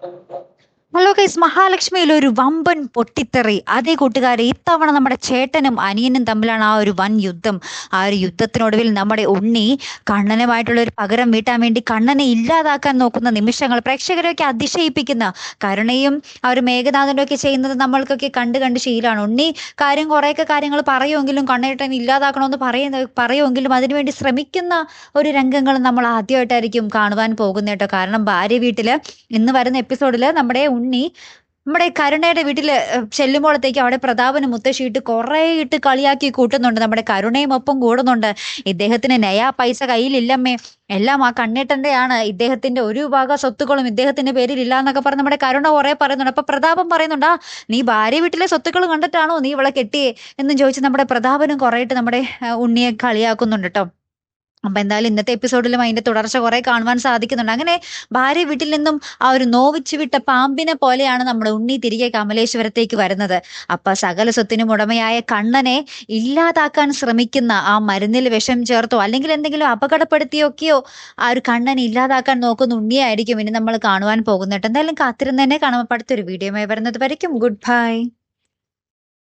Thank you. Hello guys മഹാലക്ഷ്മിയിൽ ഒരു വമ്പൻ പൊട്ടിത്തെറി. അതേ കൂട്ടുകാരെ ഇത്തവണ നമ്മുടെ ചേട്ടനും അനിയനും തമ്മിലാണ് ആ ഒരു വൻ യുദ്ധം. ആ ഒരു യുദ്ധത്തിനൊടുവിൽ നമ്മുടെ ഉണ്ണി കണ്ണനുമായിട്ടുള്ള ഒരു പകരം വീട്ടാൻ വേണ്ടി കണ്ണനെ ഇല്ലാതാക്കാൻ നോക്കുന്ന നിമിഷങ്ങൾ പ്രേക്ഷകരെയൊക്കെ അതിശയിപ്പിക്കുന്ന കരുണയും ആ ഒരു മേഘനാഥനും ഒക്കെ ചെയ്യുന്നത് നമ്മൾക്കൊക്കെ കണ്ട് കണ്ട് ശീലമാണ്. ഉണ്ണി കാര്യം കുറേയൊക്കെ കാര്യങ്ങൾ പറയുമെങ്കിലും കണ്ണേട്ടൻ ഇല്ലാതാക്കണമെന്ന് പറയുന്ന പറയുമെങ്കിലും അതിനുവേണ്ടി ശ്രമിക്കുന്ന ഒരു രംഗങ്ങൾ നമ്മൾ ആദ്യമായിട്ടായിരിക്കും കാണുവാൻ പോകുന്നേട്ടോ കാരണം ഭാര്യ വീട്ടിൽ ഇന്ന് വരുന്ന എപ്പിസോഡിൽ നമ്മുടെ ഉണ്ണി നമ്മുടെ കരുണയുടെ വീട്ടിൽ ചെല്ലുമ്പോഴത്തേക്ക് അവിടെ പ്രതാപന് മുത്തശ്ശിയിട്ട് കുറേ ഇട്ട് കളിയാക്കി കൂട്ടുന്നുണ്ട്. നമ്മുടെ കരുണയും ഒപ്പം കൂടുന്നുണ്ട്. ഇദ്ദേഹത്തിന് നയാ പൈസ കയ്യിലില്ലമ്മേ. എല്ലാം ആ കണ്ണേട്ടന്റെയാണ്. ഇദ്ദേഹത്തിന്റെ ഒരു ഭാഗ സ്വത്തുക്കളും ഇദ്ദേഹത്തിന്റെ ഇല്ല എന്നൊക്കെ പറഞ്ഞ് നമ്മുടെ കരുണ കുറേ പറയുന്നുണ്ട്. അപ്പൊ പ്രതാപം പറയുന്നുണ്ട് ആ നീ ഭാര്യ വീട്ടിലെ സ്വത്തുക്കൾ കണ്ടിട്ടാണോ നീ ഇവളെ കെട്ടിയേ? എന്നും ചോദിച്ച് നമ്മുടെ പ്രതാപനും കുറേയിട്ട് നമ്മുടെ ഉണ്ണിയെ കളിയാക്കുന്നുണ്ട് കേട്ടോ അപ്പൊ എന്തായാലും ഇന്നത്തെ എപ്പിസോഡിലും അതിന്റെ തുടർച്ച കുറേ കാണുവാൻ സാധിക്കുന്നുണ്ട്. അങ്ങനെ ഭാര്യ വീട്ടിൽ നിന്നും ആ ഒരു നോവിച്ചു വിട്ട പാമ്പിനെ പോലെയാണ് നമ്മുടെ ഉണ്ണി തിരികെ കമലേശ്വരത്തേക്ക് വരുന്നത്. അപ്പൊ സകല സ്വത്തിനും ഉടമയായ കണ്ണനെ ഇല്ലാതാക്കാൻ ശ്രമിക്കുന്ന ആ മരുന്നിൽ വിഷം ചേർത്തോ അല്ലെങ്കിൽ എന്തെങ്കിലും അപകടപ്പെടുത്തിയൊക്കെയോ ആ ഒരു കണ്ണനെ ഇല്ലാതാക്കാൻ നോക്കുന്ന ഉണ്ണിയായിരിക്കും ഇനി നമ്മൾ കാണുവാൻ പോകുന്നത്. എന്തായാലും കാത്തിരുന്ന് തന്നെ കാണുമ്പോൾ അടുത്തൊരു വീഡിയോയുമായി വരുന്നത് വരയ്ക്കും. Good bye